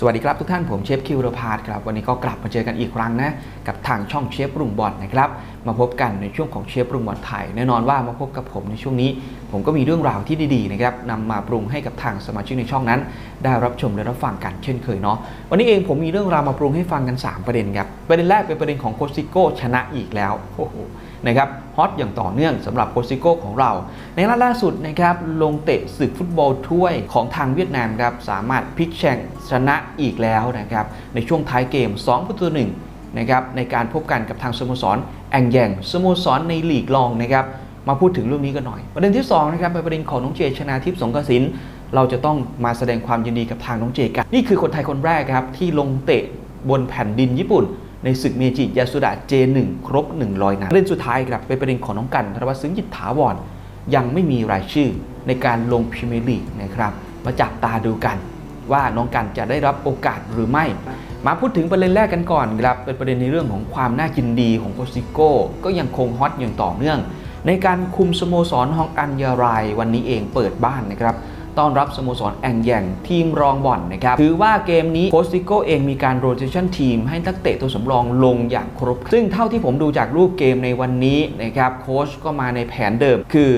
สวัสดีครับทุกท่านผมเชฟคิวรพาร์ครับวันนี้ก็กลับมาเจอกันอีกครั้งนะกับทางช่องเชฟรุงบอลนะครับมาพบกันในช่วงของเชฟรุงบอลไทยแน่นอนว่ามาพบกับผมในช่วงนี้ ผมก็มีเรื่องราวที่ดีๆนะครับนำมาปรุงให้กับทางสมาชิกในช่องนั้น ได้รับชมและรับฟังกันเช่นเคยเนาะวันนี้เองผมมีเรื่องราวมาปรุงให้ฟังกัน 3 ประเด็นครับประเด็นแรกเป็นประเด็นของโคชซิโก้ชนะอีกแล้วโอ้โหนะครับ ฮอตอย่างต่อเนื่องสำหรับโคซิโก้ของเรา ในนัดล่าสุดนะครับลงเตะศึกฟุตบอลถ้วยของทางเวียดนามครับสามารถพลิกแข่งชนะอีกแล้วนะครับในช่วงท้ายเกม2ประตูหนึ่งนะครับในการพบกันกับทางสโมสรแองแยงสโมสรในลีกรองนะครับมาพูดถึงเรื่องนี้กันหน่อย ประเด็นที่2นะครับเป็นประเด็นของน้องเจชนาทิพย์สงกสินเราจะต้องมาแสดงความยินดีกับทางน้องเจกันนี่คือคนไทยคนแรกครับที่ลงเตะบนแผ่นดินญี่ปุ่น ในศึกเมจิยาสุดะ J1 ครบ 100 นัดประเด็นสุดท้ายครับเป็นประเด็นของน้องกันธนวัฒน์ซึ้งจิตถาวรยังไม่มีรายชื่อในการลงพรีเมียร์ลีกนะครับมาจับตาดูกันว่าน้องกันจะได้รับโอกาสหรือไม่ มาพูดถึงประเด็นแรกกันก่อนครับเป็นประเด็นในเรื่องของความน่ากินดีของโคซิโก้ก็ยังคงฮอตอย่างต่อเนื่อง ในการคุมสโมสรฮองอัญญารายวันนี้เองเปิดบ้านนะครับ ต้อนรับสโมสรแองแยงทีมรองบ่อนนะครับ ถือว่าเกมนี้โคชซิโกเองมีการโรเตชันทีมให้นักเตะตัวสำรองลงอย่างครบ ซึ่งเท่าที่ผมดูจากรูปเกมในวันนี้นะครับโค้ชก็มาในแผนเดิมคือ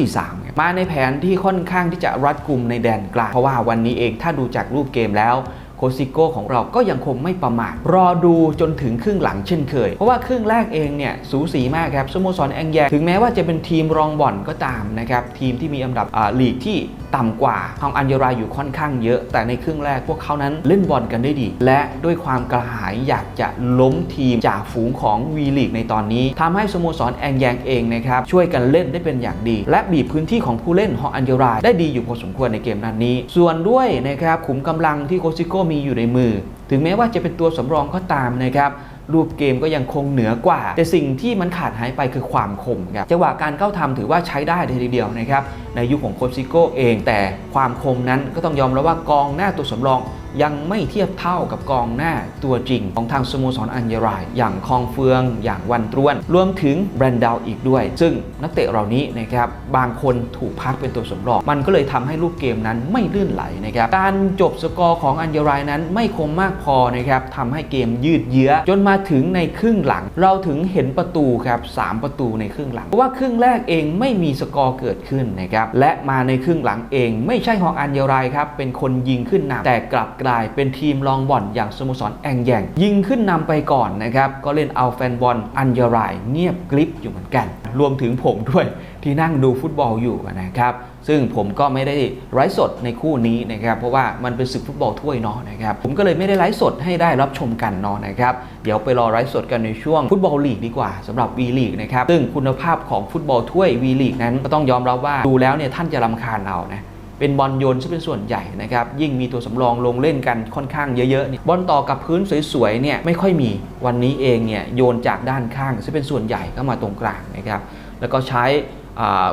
3-4-3 มาในแผนที่ค่อนข้างที่จะรัดกุมในแดนกลางเพราะว่าวันนี้เองถ้าดูจากรูปเกมแล้ว โคซิโก้ของเราก็ยังคงไม่ประมาทรอดูจนถึงครึ่งหลังเช่นเคย เพราะว่าครึ่งแรกเองเนี่ยสูสีมากครับสโมสรแองแยถึงแม้ว่าจะเป็นทีมรองบ่อนก็ตามนะครับทีมที่มีอันดับลีกที่ต่ำกว่าฮองอัญญารายอยู่ค่อนข้างเยอะ แต่ในครึ่งแรกพวกเขานั้นเล่นบอลกันได้ดี และด้วยความกระหายอยากจะล้มทีมจากฝูงของวีลีกในตอนนี้ทำให้สโมสรแองแยงเองนะครับช่วยกันเล่นได้เป็นอย่างดี และบีบพื้นที่ของผู้เล่นฮองอัญญารายได้ดีอยู่พอสมควรในเกมนัดนี้ ส่วนด้วยนะครับขุมกำลังที่โคซิโก้มีอยู่ในมือ ถึงแม้ว่าจะเป็นตัวสำรองก็ตามนะครับรูปเกมก็ยังคงเหนือกว่า แต่สิ่งที่มันขาดหายไปคือความคมครับจังหวะการเข้าทำถือว่าใช้ได้ทีเดียวนะครับในยุคของโคชซิโก้เอง แต่ความคมนั้นก็ต้องยอมรับว่ากองหน้าตัวสำรอง ยังไม่เทียบเท่ากับกองหน้าตัวจริง ของทางสโมสรอัญญราย อย่างคองเฟือง อย่างวันตรวน รวมถึงแบรนดาวอีกด้วย ซึ่งนักเตะเหล่านี้นะครับบางคนถูกพักเป็นตัวสำรอง มันก็เลยทำให้รูปเกมนั้นไม่ลื่นไหลนะครับการจบสกอร์ของอัญญรายนั้นไม่คมมากพอนะครับทำให้เกมยืดเยื้อ จนมาถึงในครึ่งหลัง เราถึงเห็นประตูครับสามประตูในครึ่งหลังเพราะว่าครึ่งแรกเองไม่มีสกอร์เกิดขึ้นนะครับและมาในครึ่งหลังเอง ไม่ใช่ฮองอัญญรายครับเป็นคนยิงขึ้นนำแต่กลับกลายเป็นทีมรองบ่อนอย่างสโมสรแองแยง ยิงขึ้นนำไปก่อนนะครับ ก็เล่นเอาแฟนบอลอัญญารายเงียบกริบอยู่เหมือนกัน รวมถึงผมด้วยที่นั่งดูฟุตบอลอยู่นะครับซึ่งผมก็ไม่ได้ไลฟ์สดในคู่นี้นะครับเพราะว่ามันเป็นศึกฟุตบอลถ้วยเนาะนะครับผมก็เลยไม่ได้ไลฟ์สดให้ได้รับชมกันเนาะนะครับเดี๋ยวไปรอไลฟ์สดกันในช่วงฟุตบอลลีกดีกว่าสำหรับวีลีกนะครับซึ่งคุณภาพของฟุตบอลถ้วยวีลีกนั้นก็ต้องยอมรับว่าดูแล้วเนี่ยท่านจะรำคาญเอานะ เป็นบอลโยนซะเป็นส่วนใหญ่นะครับ ยิ่งมีตัวสำรองลงเล่นกันค่อนข้างเยอะๆเนี่ยบอลต่อกับพื้นสวยๆเนี่ยไม่ค่อยมีวันนี้เองเนี่ยโยนจากด้านข้างซะเป็นส่วนใหญ่เข้ามาตรงกลางนะครับแล้วก็ใช้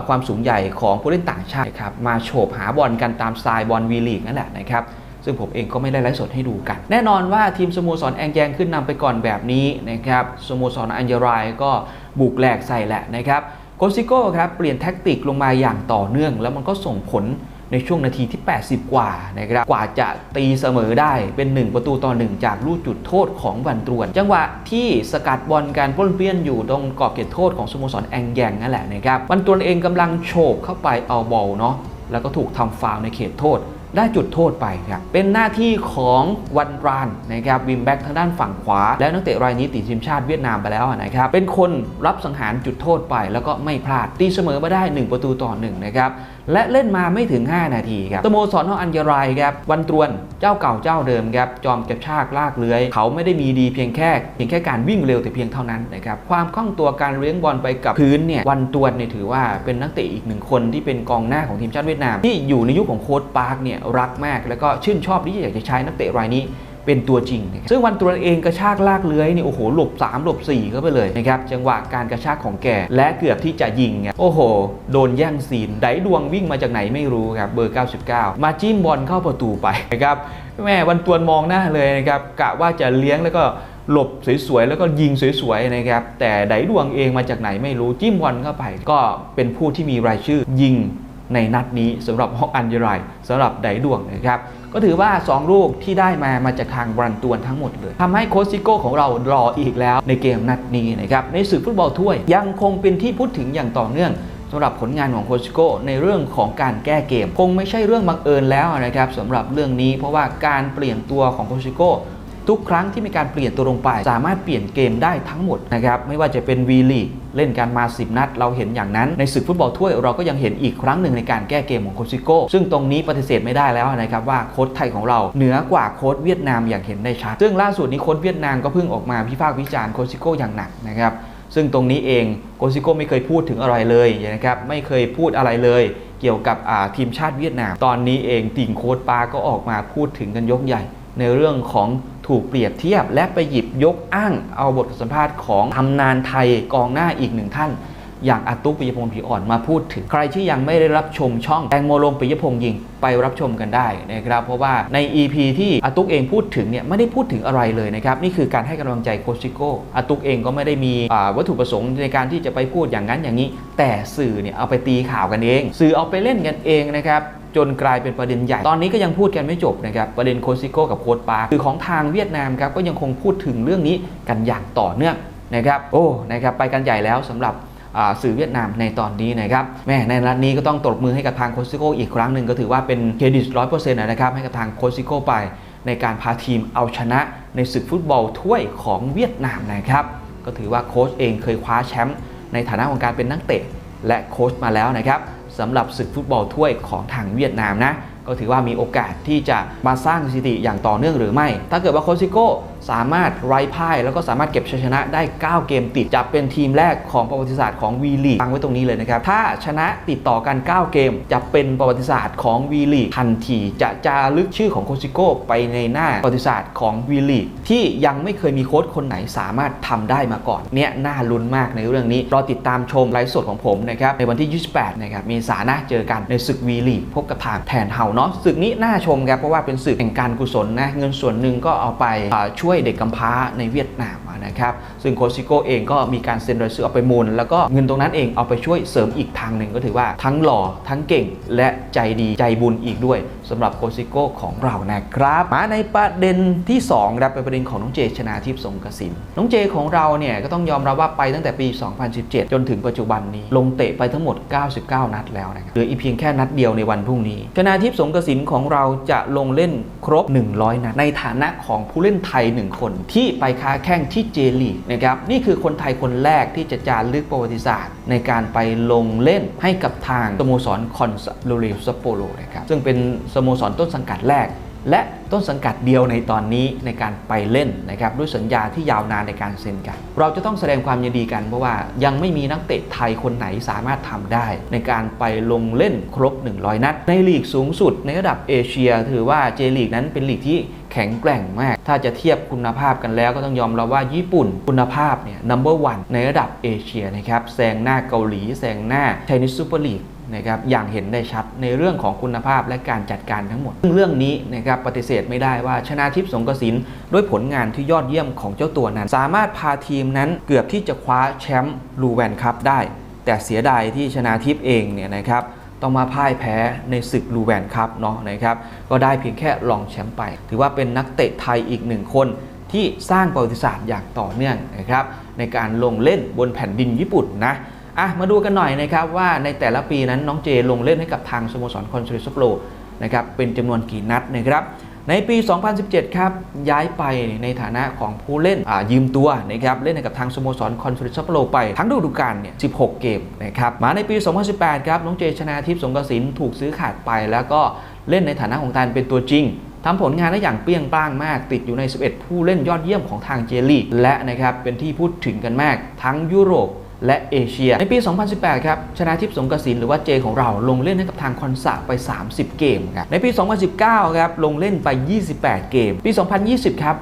ความสูงใหญ่ของผู้เล่นต่างชาติครับมาโฉบหาบอลกันตามสไตล์บอลวีลีกนั่นแหละนะครับซึ่งผมเองก็ไม่ได้ไลฟ์สดให้ดูกัน แน่นอนว่าทีมสโมสรแองแยงขึ้นนำไปก่อนแบบนี้นะครับสโมสรอัญญรายก็บุกแหลกใส่แหละนะครับโกซิโก้ครับเปลี่ยนแท็กติกลงมาอย่างต่อเนื่อง แล้วมันก็ส่งผล ในช่วงนาทีที่ 80 กว่านะครับกว่าจะตีเสมอได้เป็น 1 ประตูต่อ 1 จากลูกจุดโทษของวันตรวน จังหวะที่สกัดบอลการป้นเปี้ยนอยู่ตรงกรอบเขตโทษของสโมสรแองแยงนั่นแหละนะครับวันตรวนเองกำลังโฉบเข้าไปเอาบอลเนาะแล้วก็ถูกทำฟาวในเขตโทษได้จุดโทษไปครับ เป็นหน้าที่ของวันรานนะครับวิมแบ็กทางด้านฝั่งขวา และนักเตะรายนี้ติดทีมชาติเวียดนามไปแล้วนะครับ เป็นคนรับสังหารจุดโทษไปแล้วก็ไม่พลาดตีเสมอมาได้ 1 ประตูต่อ1นะครับและเล่นมาไม่ถึง 5 นาทีครับสโมสรของอัญญรายครับวันตรวนเจ้าเก่าเจ้าเดิมครับจอมกระชากลากเลื้อย เขาไม่ได้มีดีเพียงแค่เพียงแค่การวิ่งเร็วแต่เพียงเท่านั้นนะครับความคล่องตัวการเลี้ยงบอลไปกับพื้นเนี่ยวันตรวนเนี่ยถือว่าเป็นนักเตะอีกหนึ่งคนที่เป็นกองหน้าของทีมชาติเวียดนาม ที่อยู่ในยุคของโค้ชปาร์คเนี่ยรักมาก แล้วก็ชื่นชอบที่อยากจะใช้นักเตะรายนี้ เป็นตัวจริงนะครับซึ่งวันตรวนเองกระชากลากเลื้อยนี่โอ้โหหลบ 3 หลบ 4 เข้าไปเลยนะครับจังหวะการกระชากของแกและเกือบที่จะยิงโอ้โห โดนแย่งซีนไดดวงวิ่งมาจากไหนไม่รู้ครับเบอร์ 99 มาจิ้มบอลเข้าประตูไปนะครับแม่วันตวนมองหน้าเลยนะครับกะว่าจะเลี้ยงแล้วก็หลบสวยๆ แล้วก็ยิงสวยๆ นะครับ แต่ไดดวงเองมาจากไหนไม่รู้จิ้มบอลเข้าไป ก็เป็นผู้ที่มีรายชื่อยิงในนัดนี้สำหรับฮอกอันเยรายสำหรับไดดวงนะครับ ก็ถือว่า 2 ลูกที่ได้มามาจากทางบรันตวนทั้งหมดเลยทำให้โคชซิโก้ของเรารออีกแล้วในเกมนัดนี้นะครับในศึกฟุตบอลถ้วยยังคงเป็นที่พูดถึงอย่างต่อเนื่องสำหรับผลงานของโคชซิโก้ในเรื่องของการแก้เกม คงไม่ใช่เรื่องบังเอิญแล้วนะครับสำหรับเรื่องนี้เพราะว่าการเปลี่ยนตัวของโคชซิโก้ ทุกครั้งที่มีการเปลี่ยนตัวลงไป สามารถเปลี่ยนเกมได้ทั้งหมดนะครับไม่ว่าจะเป็นวีลีเล่นการมา 10 นัด เราเห็นอย่างนั้นในศึกฟุตบอลถ้วยเราก็ยังเห็นอีกครั้งหนึ่งในการแก้เกมของโคชซิโก้ ซึ่งตรงนี้ปฏิเสธไม่ได้แล้วนะครับว่าโค้ชไทยของเราเหนือกว่าโค้ชเวียดนามอย่างเห็นได้ชัดซึ่งล่าสุดนี้โค้ชเวียดนามก็เพิ่งออกมาพิพากษ์วิจารณ์โคชซิโก้อย่างหนักนะครับซึ่งตรงนี้เองโคชซิโก้ไม่เคยพูดถึงอะไรเลยนะครับไม่เคยพูดอะไรเลยเกี่ยวกับทีมชาติเวียดนาม ตอนนี้เองติ่งโค้ชปาก็ออกมาพูดถึงกันยกใหญ่ในเรื่องของ ถูกเปรียบเทียบและไปหยิบยกอ้างเอาบทสัมภาษณ์ของตำนานไทยกองหน้าอีกหนึ่งท่าน อย่างอาตุกปิยพงศ์ผีอ่อนมาพูดถึง ใครที่ยังไม่ได้รับชมช่องแตงโมลงปิยพงศ์ยิงไปรับชมกันได้นะครับเพราะว่าใน EP ที่อาตุกเองพูดถึงเนี่ยไม่ได้พูดถึงอะไรเลยนะครับนี่คือการให้กำลังใจโคชิโก้อาตุกเองก็ไม่ได้มีวัตถุประสงค์ในการที่จะไปพูดอย่างนั้นอย่างนี้ แต่สื่อเนี่ยเอาไปตีข่าวกันเอง สื่อเอาไปเล่นกันเองนะครับ จนกลายเป็นประเด็นใหญ่ ตอนนี้ก็ยังพูดกันไม่จบนะครับ ประเด็นโคชซิโก้กับโค้ชปาร์คือของทางเวียดนามครับก็ยังคงพูดถึงเรื่องนี้กันอย่างต่อเนื่องนะครับ โอ้นะครับไปกันใหญ่แล้วสำหรับสื่อเวียดนามในตอนนี้นะครับแม่ในนัดนี้ก็ต้องตบมือให้กับทางโคชซิโก้อีกครั้งหนึ่งก็ถือว่าเป็นเครดิตร้อยเปอร์เซ็นต์นะครับให้กับทางโคชซิโก้ไปในการพาทีมเอาชนะในศึกฟุตบอลถ้วยของเวียดนามนะครับก็ถือว่าโค้ชเองเคยคว้าแชมป์ในฐานะของการเป็นนักเตะและโค้ชมาแล้วนะครับ สำหรับศึกฟุตบอลถ้วยของทางเวียดนามนะ ก็ถือว่ามีโอกาสที่จะมาสร้างสถิติอย่างต่อเนื่องหรือไม่ ถ้าเกิดว่าโคชซิโก้ สามารถไร้พ่ายแล้วก็สามารถเก็บชัยชนะได้ 9 เกมติดจะเป็นทีมแรกของประวัติศาสตร์ของวีลีฟังไว้ตรงนี้เลยนะครับ ถ้าชนะติดต่อกัน 9 เกม จะเป็นประวัติศาสตร์ของวีลีทันทีจะจารึกชื่อของโคชิโก้ไปในหน้าประวัติศาสตร์ของวีลีที่ยังไม่เคยมีโค้ชคนไหนสามารถทำได้มาก่อนเนี่ยน่าลุ้นมากในเรื่องนี้รอติดตามชมไลฟ์สดของผมนะครับในวันที่ 28 นะครับมีสานะเจอกันในศึกวีลีพบกับทางแทนเฮาเนาะศึกนี้น่าชมครับเพราะว่าเป็นศึกแห่งการกุศลนะเงินส่วนหนึ่งก็เอาไปอ่าช่วยเด็กกำพร้าในเวียดนามนะครับซึ่งโคชซิโก้เองก็มีการเซ็นรายชื่อเอาไปมูล แล้วก็เงินตรงนั้นเองเอาไปช่วยเสริมอีกทางหนึ่งก็ถือว่าทั้งหล่อทั้งเก่งและใจดีใจบุญอีกด้วยสำหรับโคชซิโก้ของเรานะครับมาในประเด็นที่2ครับเป็นประเด็นของน้องเจชนาทิพย์สงกสินน้องเจของเราเนี่ยก็ต้องยอมรับว่าไปตั้งแต่ปี 2017 จนถึงปัจจุบันนี้ ลงเตะไปทั้งหมด 99 นัดแล้วนะครับเหลืออีกเพียงแค่นัดเดียวในวันพรุ่งนี้ ชนาทิพย์สงกสินของเราจะลงเล่นครบ 100 นัดในฐานะของผู้เล่นไทย1คนที่ไปค้าแข่งที่เจลีนะครับนี่คือคนไทยคนแรกที่จะจารึกประวัติศาสตร์ ในการไปลงเล่นให้กับทางสโมสรคอนซาโลเรลซัปโปโรนะครับซึ่งเป็นสโมสรต้นสังกัดแรก และต้นสังกัดเดียวในตอนนี้ในการไปเล่นนะครับด้วยสัญญาที่ยาวนานในการเซ็นกัน เราจะต้องแสดงความยินดีกันเพราะว่ายังไม่มีนักเตะไทยคนไหนสามารถทำได้ ในการไปลงเล่นครบ 100 นัด ในลีกสูงสุดในระดับเอเชีย ถือว่าเจลีกนั้นเป็นลีกที่แข็งแกร่งมาก ถ้าจะเทียบคุณภาพกันแล้วก็ต้องยอมรับว่าญี่ปุ่นคุณภาพเนี่ย number one ในระดับเอเชียนะครับแซงหน้าเกาหลีแซงหน้า Chinese Super League นะครับอย่างเห็นได้ชัดในเรื่องของคุณภาพและการจัดการทั้งหมดซึ่งเรื่องนี้นะครับปฏิเสธไม่ได้ว่าชนาทิพย์สงกระสินด้วยผลงานที่ยอดเยี่ยมของเจ้าตัวนั้น สามารถพาทีมนั้นเกือบที่จะคว้าแชมป์ลูแวนคัพได้ แต่เสียดายที่ชนาทิพย์เองเนี่ยนะครับต้องมาพ่ายแพ้ในศึกลูแวนคัพเนาะนะครับก็ได้เพียงแค่รองแชมป์ไป ถือว่าเป็นนักเตะไทยอีกหนึ่งคนที่สร้างประวัติศาสตร์อย่างต่อเนื่องนะครับในการลงเล่นบนแผ่นดินญี่ปุ่นนะ อะมาดูกันหน่อยนะครับว่าในแต่ละปีนั้นน้องเจลงเล่นให้กับทางสโมสรคอนเซโซโปรนะครับเป็นจำนวนกี่นัดนะครับในปี 2017 ครับ ย้ายไปในฐานะของผู้เล่นยืมตัวนะครับเล่นให้กับทางสโมสรคอนเซโซโปรไป ทั้งฤดูกาลเนี่ย 16 เกมนะครับมาในปี 2018 ครับ น้องเจชนาทิพย์สงกระสินถูกซื้อขาดไป แล้วก็เล่นในฐานะของการเป็นตัวจริงทำผลงานได้อย่างเปรี้ยงปร้างมาก ติดอยู่ใน 11 ผู้เล่นยอดเยี่ยมของทางเจลีและนะครับเป็นที่พูดถึงกันมาก ทั้งยุโรป และเอเชีย ในปี 2018 ครับ ชนะทิพย์สงกระสินหรือว่าเจของเราลงเล่นให้กับทางคอนซาไป 30 เกมครับ ในปี 2019 ครับ ลงเล่นไป 28 เกม ปี 2020 ครับ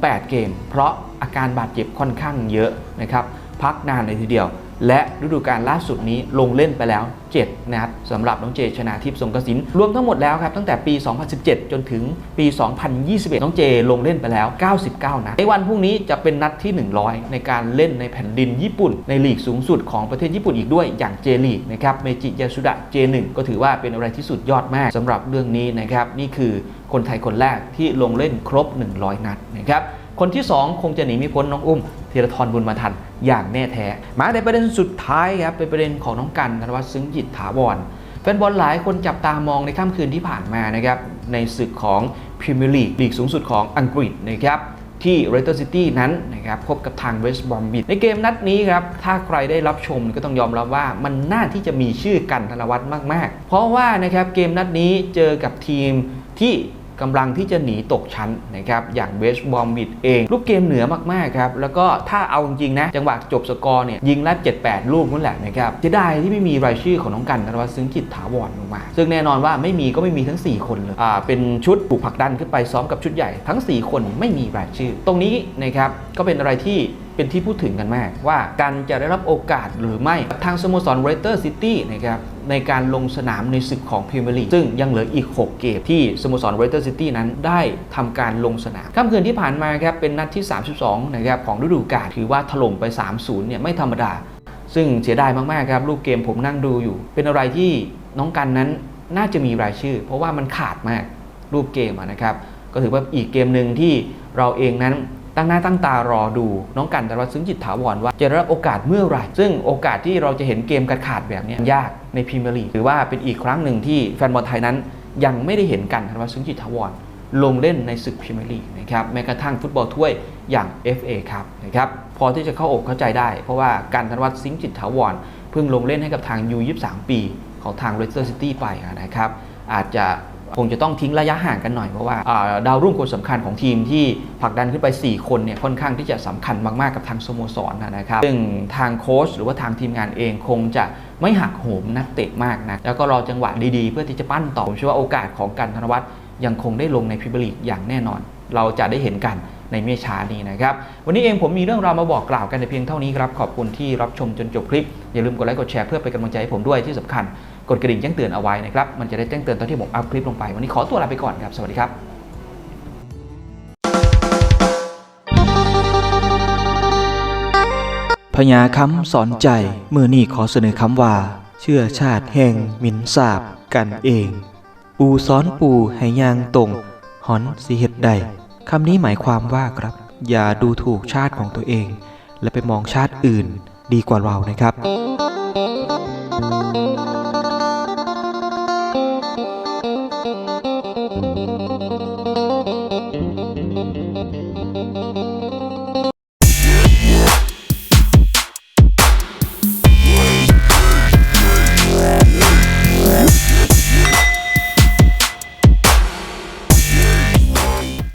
18 เกม เพราะอาการบาดเจ็บค่อนข้างเยอะนะครับ พักนานเลยทีเดียว และฤดูกาลล่าสุดนี้ลงเล่นไปแล้ว 7 นัดสำหรับน้องเจชนาทิพย์สงกระสินรวมทั้งหมดแล้วครับตั้งแต่ปี 2017 จนถึงปี 2021 น้องเจลงเล่นไปแล้ว 99 นัดในวันพรุ่งนี้จะเป็นนัดที่ 100 ในการเล่นในแผ่นดินญี่ปุ่น ในลีกสูงสุดของประเทศญี่ปุ่นอีกด้วยอย่างเจลีกนะครับเมจิยาสุดะ J1 ก็ถือว่าเป็นอะไรที่สุดยอดมากสำหรับเรื่องนี้นะครับนี่คือคนไทยคนแรกที่ลงเล่นครบ 100 นัดนะครับ คนที่ 2 คงจะหนีไม่พ้นน้องอุ้มธีรทรบุญมาทันอย่างแน่แท้ มาในประเด็นสุดท้ายครับเป็นประเด็นของน้องกันธนวัฒน์ซึ้งจิตถาวรแฟนบอลหลายคนจับตามองในค่ำคืนที่ผ่านมานะครับในศึกของพรีเมียร์ลีกลีกสูงสุดของอังกฤษนะครับที่เรเตอร์ซิตี้นั้นนะครับพบกับทางเวสต์บอมบิดในเกมนัดนี้ครับ ถ้าใครได้รับชมก็ต้องยอมรับว่ามันน่าที่จะมีชื่อกันธนวัฒน์มาก ๆ เพราะว่านะครับเกมนัดนี้เจอกับทีมที่ กำลังที่จะหนีตกชั้นนะครับอย่างเวสบอมบิดเองลูกเกมเหนือมากๆครับแล้วก็ถ้าเอาจริงๆนะ จังหวะจบสกอร์เนี่ยยิงละ7-8 ลูกนั่นแหละนะครับจะได้ที่ไม่มีรายชื่อของน้องกันธนวัฒน์ซึ้งจิตถาวรลงมา ซึ่งแน่นอนว่าไม่มีก็ไม่มีทั้ง 4 คนเลยอ่าเป็นชุดถูกผลักดันขึ้นไปซ้อมกับชุดใหญ่ทั้ง 4 คนไม่มีรายชื่อ ตรงนี้นะครับก็เป็นอะไรที่ เป็นที่พูดถึงกันมาก ว่าการจะได้รับโอกาสหรือไม่ทางสโมสรเรเตอร์ซิตี้นะครับในการลงสนามในศึกของพรีเมียร์ลีกซึ่งยังเหลืออีก 6 เกมที่สโมสรเรเตอร์ซิตี้นั้นได้ทำการลงสนามค่ำคืนที่ผ่านมาครับเป็นนัดที่ 32นะครับของฤดูกาลถือว่าถล่มไป 3-0เนี่ยไม่ธรรมดา ซึ่งเสียดายมากๆครับรูปเกมผมนั่งดูอยู่ เป็นอะไรที่น้องกันนั้นน่าจะมีรายชื่อ เพราะว่ามันขาดมากรูปเกมนะครับก็ถือว่าอีกเกมหนึ่งที่เราเองนั้น ตั้งหน้าตั้งตารอดูน้องกันแต่ว่าซึ้งจิตถาวรว่าจะรับโอกาสเมื่อไหร่ ซึ่งโอกาสที่เราจะเห็นเกมกระขาดแบบนี้ยากในพรีเมียร์ลีกถือว่าเป็นอีกครั้งหนึ่งที่แฟนบอลไทยนั้น ยังไม่ได้เห็นกันแต่ว่าซึ้งจิตถาวรลงเล่นในศึกพรีเมียร์ลีกนะครับแม้กระทั่งฟุตบอลถ้วยอย่าง FA ครับนะครับพอที่จะเข้าอกเข้าใจได้ เพราะว่าการธนวัฒน์ซิงห์จิตถาวรเพิ่งลงเล่นให้กับทาง U23 ปีของทาง Leicester City ไปนะครับอาจจะ คงจะต้องทิ้งระยะห่างกันหน่อยเพราะว่าดาวรุ่งคนสำคัญของทีมที่ผลักดันขึ้นไป 4 คนเนี่ยค่อนข้างที่จะสำคัญมาก ๆ กับทางสโมสรนะครับ ซึ่งทางโค้ชหรือว่าทางทีมงานเองคงจะไม่หักโหมนักเตะมากนะแล้วก็รอจังหวะดี ๆ เพื่อที่จะปั้นต่อผมเชื่อว่าโอกาสของการธนวัฒน์ยังคงได้ลงในพรีเมียร์ลีกอย่างแน่นอน เราจะได้เห็นกันในเมื่อช้านี้นะครับ วันนี้เองผมมีเรื่องราวมาบอกกล่าวกันในเพียงเท่านี้ครับ ขอบคุณที่รับชมจนจบคลิป อย่าลืมกดไลค์กดแชร์เพื่อเป็นกำลังใจให้ผมด้วยที่สำคัญ กดกระดิ่งแจ้งเตือนเอาไว้นะครับ มันจะได้แจ้งเตือนตอนที่ผมอัพคลิปลงไป วันนี้ขอตัวลาไปก่อนครับ สวัสดีครับพญาคำสอนใจมือนี่ขอเสนอคำว่า เชื่อชาติแห่งหมินสาบกันเองอูซ้อนปูให้ยางตรงหอนสิเหตุใดคำนี้หมายความว่าครับ อย่าดูถูกชาติของตัวเอง และไปมองชาติอื่นดีกว่าเรานะครับ